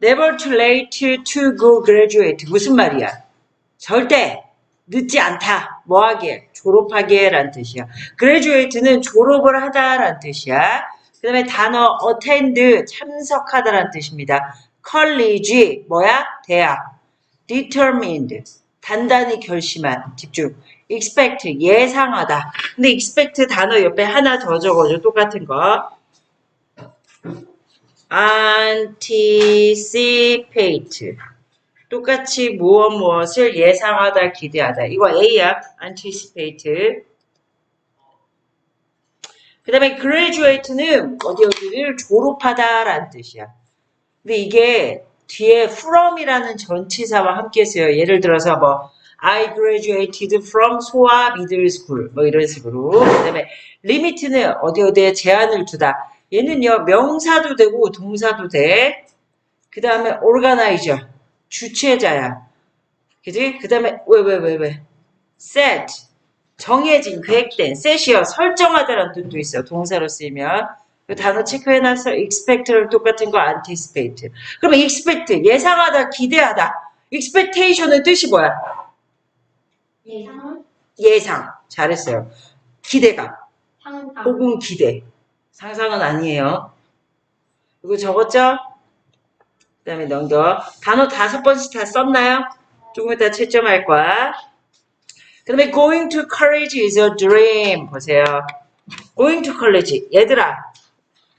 never too late to go graduate. 무슨 말이야? 절대 늦지 않다. 뭐 하기에? 졸업하기에 란 뜻이야. graduate는 졸업을 하다라는 뜻이야. 그 다음에 단어 attend 참석하다라는 뜻입니다. college 뭐야? 대학. determined 단단히 결심한 집중. expect 예상하다. 근데 expect 단어 옆에 하나 더 적어줘. 똑같은 거. Anticipate. 똑같이 무엇 무엇을 예상하다 기대하다. 이거 A야. Anticipate. 그 다음에 graduate는 어디 어디를 졸업하다라는 뜻이야. 근데 이게 뒤에 from이라는 전치사와 함께 써요. 예를 들어서 뭐 I graduated from 소아 middle school. 뭐 이런 식으로. 그 다음에 limit는 어디 어디에 제한을 두다 얘는요 명사도 되고 동사도 돼. 그 다음에 organizer 주체자야. 그지? 그 다음에 왜 왜 왜 왜? set 정해진 계획된 set이요 설정하다라는 뜻도 있어 동사로 쓰이면 그 단어 체크해놨어 expect를 똑같은 거 anticipate. 그러면 expect 예상하다 기대하다. expectation은 뜻이 뭐야? 예상은 예상 잘했어요. 기대감 상상 혹은 기대. 상상은 아니에요. 이거 적었죠? 그 다음에 넘겨. 단어 다섯 번씩 다 썼나요? 조금 이따 채점할 거야. 그 다음에 going to college is a dream. 보세요. going to college. 얘들아.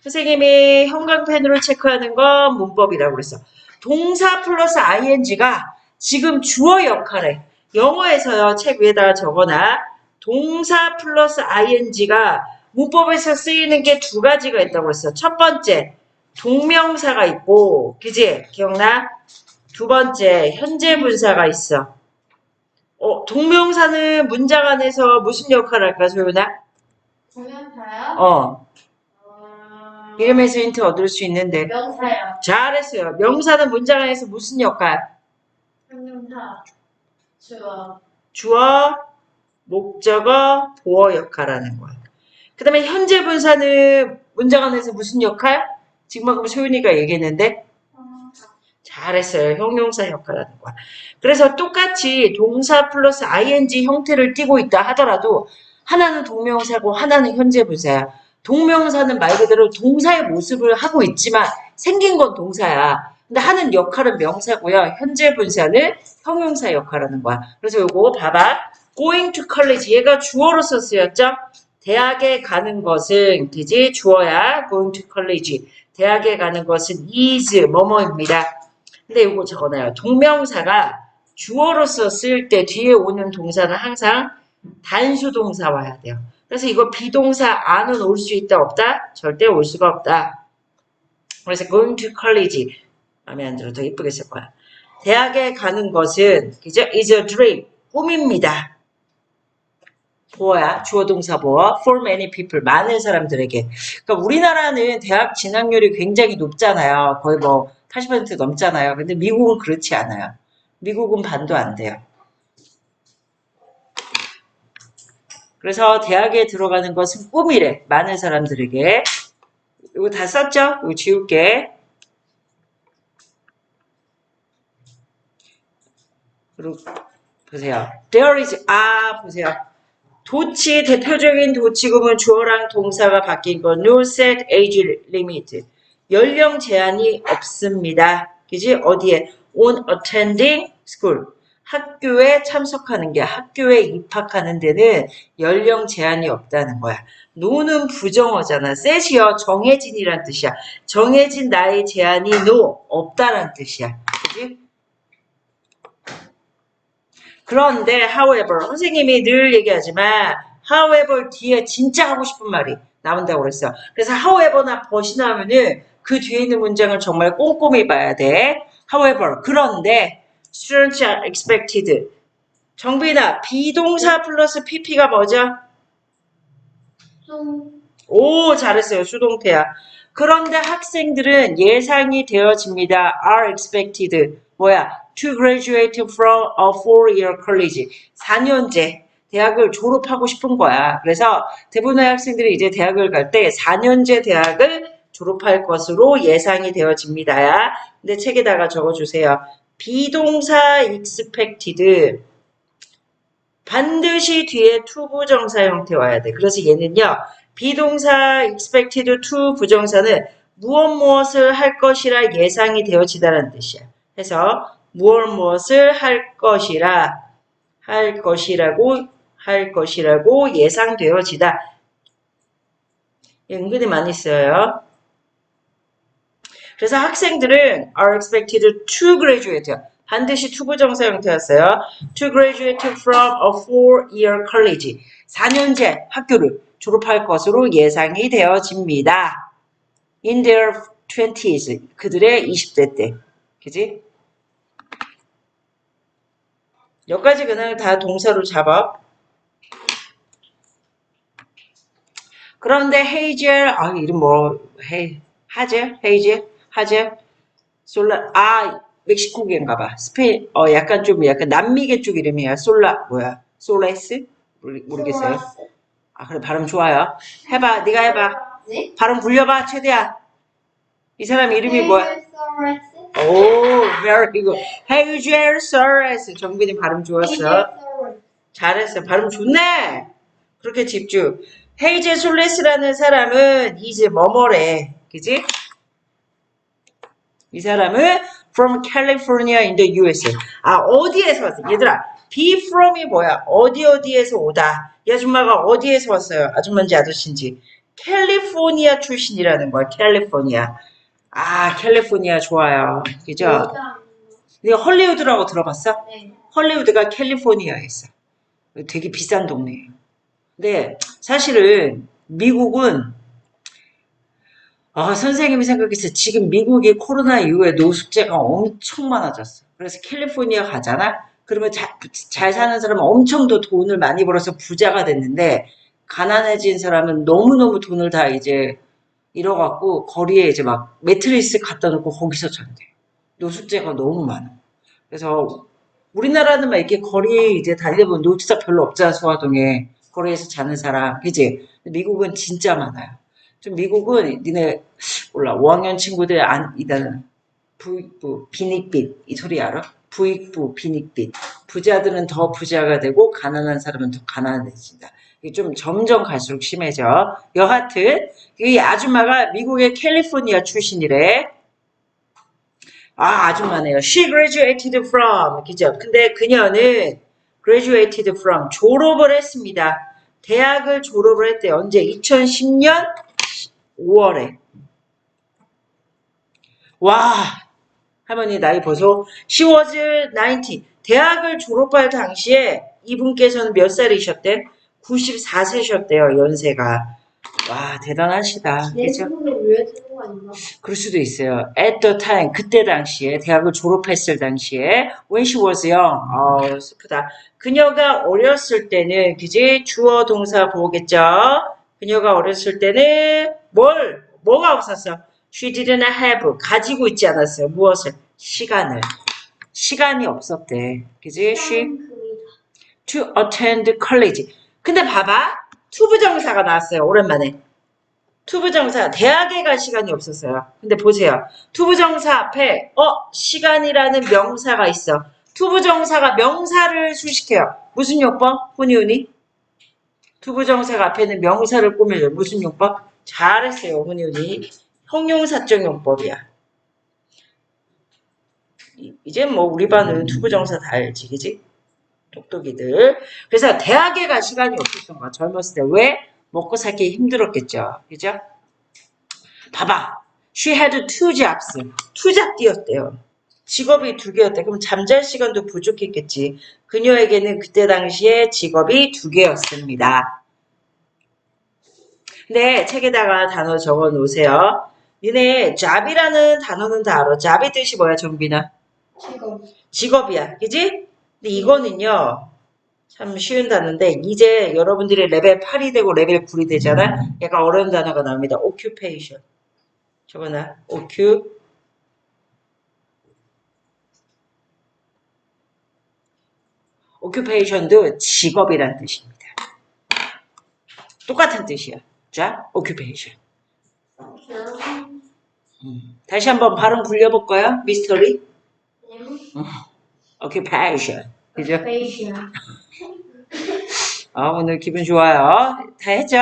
선생님이 형광펜으로 체크하는 건 문법이라고 그랬어. 동사 플러스 ing가 지금 주어 역할에 영어에서요. 책 위에다가 적어놔. 동사 플러스 ing가 문법에서 쓰이는 게 두 가지가 있다고 했어. 첫 번째, 동명사가 있고, 그지? 기억나? 두 번째, 현재 분사가 있어. 어, 동명사는 문장 안에서 무슨 역할을 할까, 소윤아? 동명사요? 어, 어... 이름에서 힌트 얻을 수 있는데. 명사요 잘했어요. 명사는 문장 안에서 무슨 역할? 형용사 주어 주어, 목적어, 보어 역할하는 거야. 그 다음에 현재 분사는 문장 안에서 무슨 역할? 지금 방금 소윤이가 얘기했는데 잘했어요. 형용사 역할하는 거야. 그래서 똑같이 동사 플러스 ing 형태를 띠고 있다 하더라도 하나는 동명사고 하나는 현재 분사야. 동명사는 말 그대로 동사의 모습을 하고 있지만 생긴 건 동사야. 근데 하는 역할은 명사고요. 현재 분사는 형용사 역할하는 거야. 그래서 요거 봐봐. going to college 얘가 주어로서 쓰였죠? 대학에 가는 것은 그지 주어야 going to college 대학에 가는 것은 is 뭐뭐입니다. 근데 이거 적어놔요. 동명사가 주어로서 쓸 때 뒤에 오는 동사는 항상 단수 동사 와야 돼요. 그래서 이거 비동사 안은 올 수 있다 없다? 절대 올 수가 없다. 그래서 going to college 마음에 안 들어 더 이쁘게 쓸 거야. 대학에 가는 것은 그죠? is a dream 꿈입니다. 보어야 주어 동사 보어 for many people 많은 사람들에게. 그러니까 우리나라는 대학 진학률이 굉장히 높잖아요. 거의 뭐 80% 넘잖아요. 근데 미국은 그렇지 않아요. 미국은 반도 안 돼요. 그래서 대학에 들어가는 것은 꿈이래 많은 사람들에게. 이거 다 썼죠? 이거 지울게. 그리고 보세요. There is 아 보세요 도치 대표적인 도치구문 주어랑 동사가 바뀐 건 no set age limit 연령 제한이 없습니다. 그지 어디에 on attending school 학교에 참석하는 게 학교에 입학하는 데는 연령 제한이 없다는 거야. no는 부정어잖아. set이요 정해진이란 뜻이야. 정해진 나의 제한이 no 없다란 뜻이야. 그지? 그런데 however 선생님이 늘 얘기하지만 however 뒤에 진짜 하고 싶은 말이 나온다고 그랬어. 그래서 however나 but이 나오면은 그 뒤에 있는 문장을 정말 꼼꼼히 봐야 돼. however 그런데 students are expected 정빈아 비동사 플러스 pp가 뭐죠? 좀오 잘했어요 수동태야. 그런데 학생들은 예상이 되어집니다. are expected 뭐야? to graduate from a four-year college. 4년제 대학을 졸업하고 싶은 거야. 그래서 대부분의 학생들이 이제 대학을 갈 때 4년제 대학을 졸업할 것으로 예상이 되어집니다. 근데 책에다가 적어주세요. 비동사 expected 반드시 뒤에 to 부정사 형태 와야 돼. 그래서 얘는요. 비동사 expected to 부정사는 무엇 무엇을 할 것이라 예상이 되어지다라는 뜻이야. 해서 무엇 무엇을 할 것이라 할 것이라고 할 것이라고 예상되어지다. 은근히 많이 써요. 그래서 학생들은 are expected to graduate. 반드시 to 부정사 형태였어요. To graduate from a four-year college. 4년제 학교를 졸업할 것으로 예상이 되어집니다. In their 20s. 그들의 20대 때. 그지? 여기까지 그냥 다 동사로 잡아. 그런데 헤이젤, 아, 이름 뭐, 헤이, 하젤? 헤이젤? 하젤? 솔라, 아, 멕시코계인가 봐. 스페인, 어, 약간 좀, 약간 남미계 쪽 이름이야. 솔라, 뭐야? 솔레스? 모르, 모르겠어요. 아, 그래, 발음 좋아요. 해봐, 네가 해봐. 네? 발음 굴려봐, 최대한. 이 사람 이름이 뭐야? 오, very good. 헤이젤 서레스. 정빈이 발음 좋았어. 잘했어. 발음 좋네. 그렇게 집중. 헤이제 솔레스라는 사람은 이제 뭐뭐래. 그지? 이 사람은 from California in the USA. 아, 어디에서 왔어? 얘들아, be from이 뭐야? 어디 어디에서 오다. 이 아줌마가 어디에서 왔어요? 아줌마인지 아저씨인지. 캘리포니아 출신이라는 거야. 캘리포니아. 아, 캘리포니아 좋아요. 그죠? 근데 헐리우드라고 들어봤어? 네. 헐리우드가 캘리포니아에 있어. 되게 비싼 동네예요. 근데 사실은 미국은 아, 선생님이 생각했을 때 지금 미국이 코로나 이후에 노숙자가 엄청 많아졌어. 그래서 캘리포니아 가잖아? 그러면 자- 잘 사는 사람은 엄청 더 돈을 많이 벌어서 부자가 됐는데 가난해진 사람은 너무너무 돈을 다 이제 잃어갖고 거리에 이제 막 매트리스 갖다 놓고 거기서 잔대. 노숙자가 너무 많아. 그래서 우리나라는 막 이렇게 거리에 이제 다니면 노숙자 별로 없잖아, 소화동에. 거리에서 자는 사람, 그지? 미국은 진짜 많아요. 좀 미국은 니네, 몰라, 5학년 친구들 안, 이다는 부익부, 빈익빛, 이 소리 알아? 부익부, 빈익빛. 부자들은 더 부자가 되고, 가난한 사람은 더 가난해진다. 이게 좀 점점 갈수록 심해져. 여하튼, 이 아줌마가 미국의 캘리포니아 출신이래. 아, 아줌마네요. She graduated from. 그죠? 근데 그녀는 graduated from. 졸업을 했습니다. 대학을 졸업을 했대. 언제? 2010년 5월에. 와, 할머니 나이 보소. She was 19. 대학을 졸업할 당시에 이분께서는 몇 살이셨대? 94세셨대요, 연세가. 와, 대단하시다. 내 그죠? 친구는 왜거 아닌가? 그럴 수도 있어요. At the time, 그때 당시에, 대학을 졸업했을 당시에, when she was young, 어, 슬프다. 그녀가 어렸을 때는, 그지? 주어 동사 보겠죠? 그녀가 어렸을 때는, 뭘, 뭐가 없었어? She didn't have, 가지고 있지 않았어요. 무엇을? 시간을. 시간이 없었대. 그지? She to attend college. 근데 봐봐. 투부정사가 나왔어요. 오랜만에. 투부정사. 대학에 갈 시간이 없었어요. 근데 보세요. 투부정사 앞에 어 시간이라는 명사가 있어. 투부정사가 명사를 수식해요. 무슨 용법? 훈이훈이? 투부정사가 앞에는 명사를 꾸며요. 무슨 용법? 잘했어요. 훈이훈이. 형용사적 용법이야. 이- 이제 뭐 우리 반은 투부정사 다 알지, 그지? 똑똑이들. 그래서 대학에 갈 시간이 없었던 거야. 젊었을 때. 왜? 먹고 살기 힘들었겠죠. 그죠? 봐봐. She had two jobs. 투잡 뛰었대요. 직업이 두 개였대. 그럼 잠잘 시간도 부족했겠지. 그녀에게는 그때 당시에 직업이 두 개였습니다. 근데 책에다가 단어 적어 놓으세요. 니네 job이라는 단어는 다 알아. job의 뜻이 뭐야, 정빈아? 직업. 직업이야. 그지? 근데 이거는요, 참 쉬운 단어인데, 이제 여러분들이 레벨 8이 되고 레벨 9이 되잖아? 약간 어려운 단어가 나옵니다. occupation. 저거나, occu, occupation도 직업이란 뜻입니다. 똑같은 뜻이야. 자, occupation. 음. 다시 한번 발음 굴려볼까요? 미스터리? Occupation. 그죠? Patient. 아, 오늘 기분 좋아요. 다 했죠?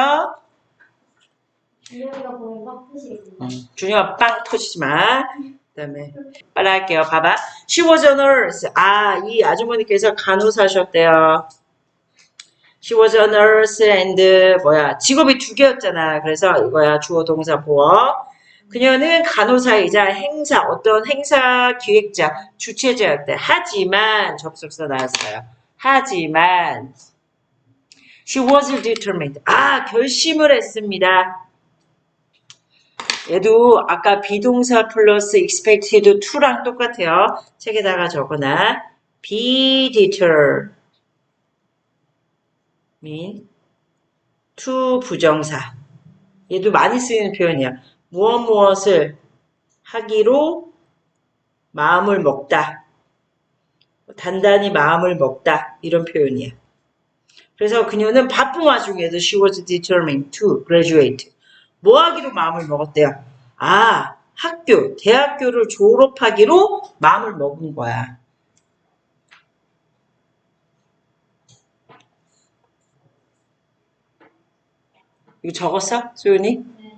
준영이가 보면 막 푸시겠네. 음, 준영아 빵 터지지 마. 그 다음에 빨리 할게요. 봐봐. She was a nurse. 아, 이 아주머니께서 간호사셨대요. She was a nurse and 뭐야 직업이 두 개였잖아. 그래서 이거야 주어 동사 보어. 그녀는 간호사이자 행사 어떤 행사 기획자 주최자였대. 하지만 접속사 나왔어요. 하지만 she was determined. 아 결심을 했습니다. 얘도 아까 비동사 플러스 expected to랑 똑같아요. 책에다가 적어놔. be determined to 부정사. 얘도 많이 쓰이는 표현이야. 무엇 무엇을 하기로 마음을 먹다. 단단히 마음을 먹다. 이런 표현이야. 그래서 그녀는 바쁜 와중에도 she was determined to graduate. 뭐 하기로 마음을 먹었대요? 아, 학교, 대학교를 졸업하기로 마음을 먹은 거야. 이거 적었어? 소연이? 네.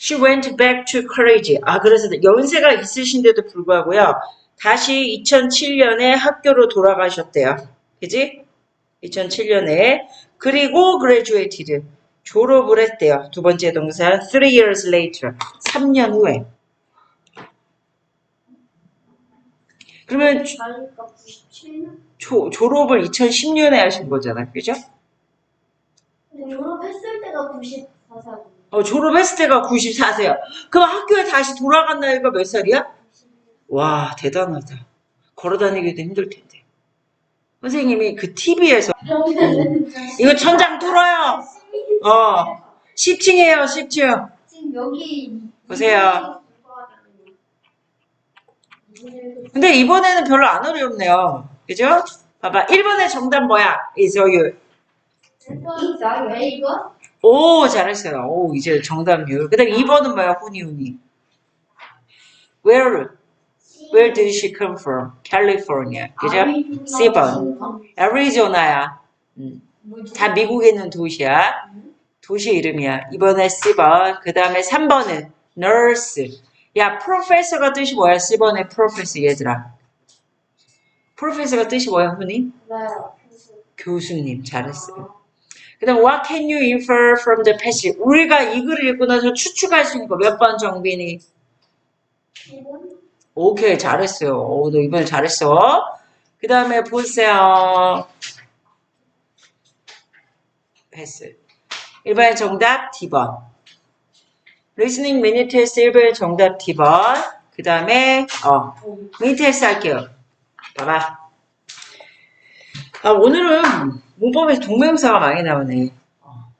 She went back to college. 아, 그래서 연세가 있으신데도 불구하고요. 다시 2007년에 학교로 돌아가셨대요. 그지? 2007년에. 그리고 graduated. 졸업을 했대요. 두 번째 동사. three years later. 3년 후에. 그러면 조- 자기가 97년? 조- 졸업을 2010년에 하신 거잖아. 그죠? 졸업했을 때가 94살. 어, 졸업했을 때가 94세야. 그럼 학교에 다시 돌아간 나이가 몇 살이야? 와, 대단하다. 걸어 다니기도 힘들 텐데. 선생님이 그 TV에서 이거 천장 뚫어요. 어. 10층이에요, 10층. 지금 여기 보세요. 근데 이번에는 별로 안 어렵네요. 그죠? 봐봐. 1번의 정답 뭐야? 이자 왜 이거? 오, 잘했어요. 오, 이제 정답률. 그 다음에 2번은 뭐야? 훈이, 훈이. Where, where did she come from? California. 그죠? C번. 애리조나야. 음, 다 미국에 있는 도시야. 도시 이름이야. 이번에 C번. 그 다음에 3번은 nurse. 야, professor가 뜻이 뭐야? C번에 professor 얘들아. professor가 뜻이 뭐야, 훈이? 교수님. 잘했어요. 그 다음 what can you infer from the passage? 우리가 이 글을 읽고 나서 추측할 수 있는 거 몇 번 정빈이? 오케이 잘했어요. 오, 너 이번에 잘했어. 그 다음에 보세요. 패스. 1번의 정답 D번. 리스닝 미니 테스트 1번의 정답 D번. 그 다음에 어 미니 테스트 할게요. 봐봐. 아, 오늘은 문법에서 동명사가 많이 나오네. 어.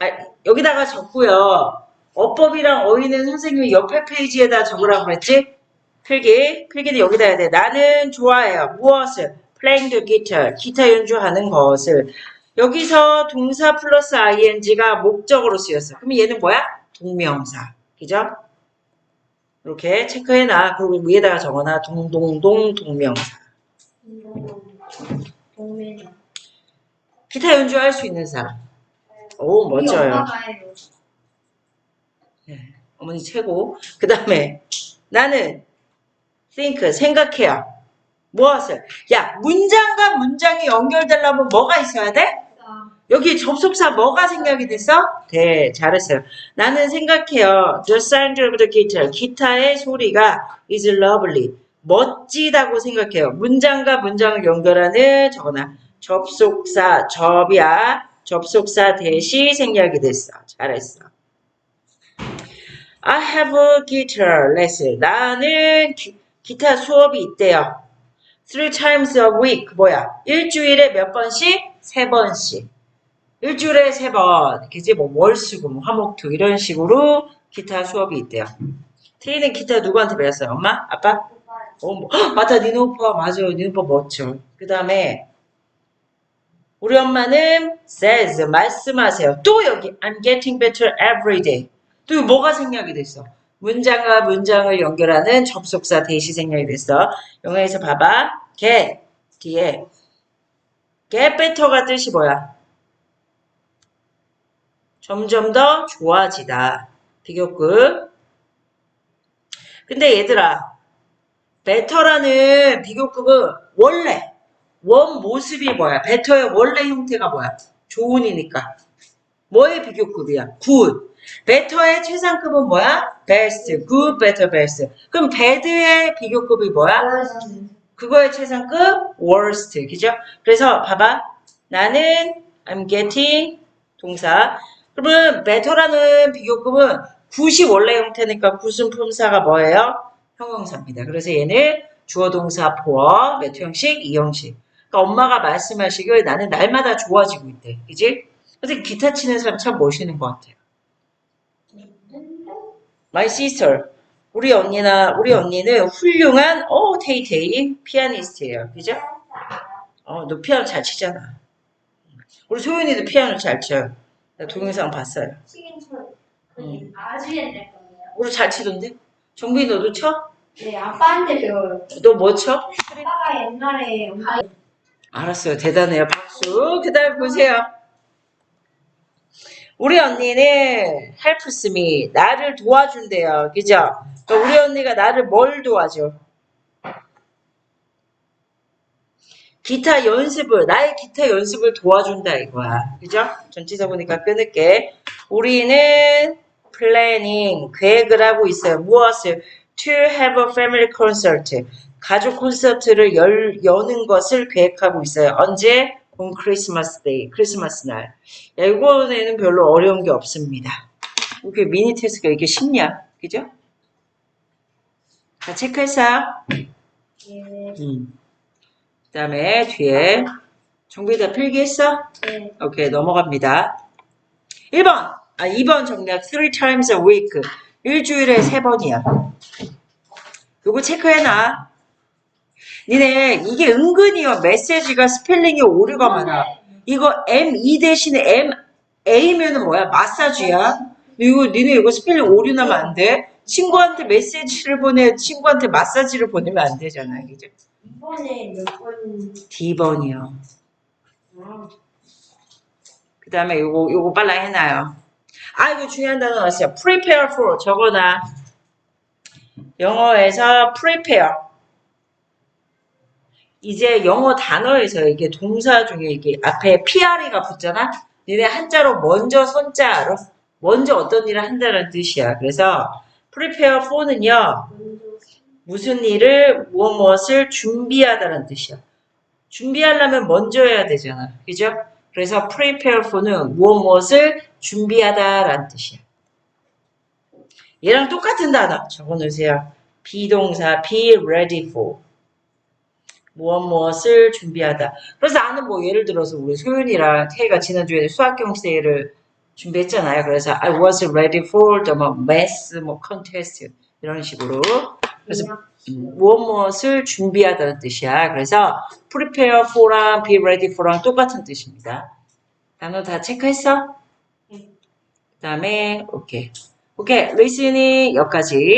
아, 여기다가 적고요. 어법이랑 어휘는 선생님이 옆에 페이지에다 적으라고 그랬지? 필기. 필기는 여기다 해야 돼. 나는 좋아해요. 무엇을? playing the guitar. 기타 연주하는 것을. 여기서 동사 플러스 ing가 목적으로 쓰였어. 그럼 얘는 뭐야? 동명사. 그죠? 이렇게 체크해놔. 그리고 위에다가 적어놔. 동동동 동명사. 동맹. 기타 연주할 수 있는 사람. 오, 멋져요. 어머니 최고. 그 다음에 나는 think 생각해요. 무엇을? 야 문장과 문장이 연결되려면 뭐가 있어야 돼? 여기 접속사 뭐가 생각이 됐어? 네, 잘했어요. 나는 생각해요. The sound of the guitar. 기타의 소리가 is lovely. 멋지다고 생각해요. 문장과 문장을 연결하는 저거나 접속사 접이야. 접속사 대시 생략이 됐어. 잘했어. I have a guitar lesson. 나는 기, 기타 수업이 있대요. Three times a week. 뭐야? 일주일에 몇 번씩? 세 번씩. 일주일에 세 번. 그지? 뭐 월 수금, 뭐 화목 토 이런 식으로 기타 수업이 있대요. 테이는 기타 누구한테 배웠어요? 엄마? 아빠? 어, 뭐, 헉, 맞다. 오빠. 맞아. 오빠 멋져. 그 다음에 우리 엄마는 says 말씀하세요. 또 여기 I'm getting better every day. 또 뭐가 생략이 됐어? 문장과 문장을 연결하는 접속사 대시 생략이 됐어. 영어에서 봐봐. get 뒤에 get better가 뜻이 뭐야? 점점 더 좋아지다. 비교급. 근데 얘들아, better라는 비교급은 원래 원 모습이 뭐야? better의 원래 형태가 뭐야? 좋은이니까. 뭐의 비교급이야? good. better의 최상급은 뭐야? best. good, better, best. 그럼 bad의 비교급이 뭐야? 그거의 최상급 worst. 그죠? 그래서 봐봐. 나는 I'm getting 동사. 그러면 better라는 비교급은 굿이 원래 형태니까 굿은 품사가 뭐예요? 형용사입니다. 그래서 얘는 주어 동사 포어 몇 형식? 이 형식. 그러니까 엄마가 말씀하시길 나는 날마다 좋아지고 있대. 그지? 근데 기타 치는 사람 참 멋있는 것 같아요. My sister. 우리 언니나 우리 언니는 훌륭한 어 테이테이 피아니스트예요. 그죠? 어, 너 피아노 잘 치잖아. 우리 소윤이도 피아노 잘 쳐요. 나 동영상 봤어요. 치긴 쳐요. 음. 아주 옛날 거예요. 우리 잘 치던데? 정빈이 너도 쳐? 네, 아빠한테 배워요. 너 뭐 쳐? 아빠가 옛날에 엄마 알았어요. 대단해요. 박수. 그 다음 보세요. 우리 언니는 me. 나를 도와준대요. 그죠? 그러니까 우리 언니가 나를 뭘 도와줘? 기타 연습을, 나의 기타 연습을 도와준다 이거야. 그죠? 보니까 끊을게. 우리는 planning, 계획을 하고 있어요. 무엇을? To have a family concert. 가족 콘서트를 열, 여는 것을 계획하고 있어요. 언제? on 크리스마스 데이, 크리스마스 날. 야, 이거에는 별로 어려운 게 없습니다. 이렇게 미니 테스트가 이렇게 쉽냐? 그죠? 다 체크했어요? 예, 음. 그 다음에 뒤에 정비 다 필기했어? 네, 오케이, 넘어갑니다. 1번. 아, 2번 정리학. three times a week. 일주일에 세 번이야. 요거 체크해놔. 니네, 이게 은근히요, 메시지가 스펠링이 오류가 많아. 이거 M2 대신에 M, A면은 뭐야? 마사지야. 이거, 니네 이거 스펠링 오류 나면 안 돼. 친구한테 메시지를 보내, 친구한테 마사지를 보내면 안 되잖아. 그죠? 이번에 몇 번? D번이요. 그 다음에 요거, 요거 빨라 해놔요. 아, 이거 중요한 단어 나왔어요. prepare for. 저거나. 영어에서 prepare. 이제 영어 단어에서 이게 동사 중에 이게 앞에 PR이가 붙잖아? 니네 한자로 먼저 손자로 먼저 어떤 일을 한다는 뜻이야. 그래서 prepare for는요, 무슨 일을, 무엇 무엇을 준비하다는 뜻이야. 준비하려면 먼저 해야 되잖아. 그죠? 그래서 prepare for는 무엇 무엇을 준비하다라는 뜻이야. 얘랑 똑같은 단어 적어 놓으세요. 비동사 be ready for. 무엇 무엇을 준비하다. 그래서 나는 뭐 예를 들어서 우리 소윤이랑 태희가 지난주에 수학 경세를 준비했잖아요. 그래서 I was ready for the 뭐 math 뭐 contest 이런 식으로. 그래서 음, 무엇 무엇을 준비하다는 뜻이야. 그래서 prepare for랑 be ready for랑 똑같은 뜻입니다. 단어 다 체크했어? 그 다음에 오케이. 오케이. 리스닝 여기까지.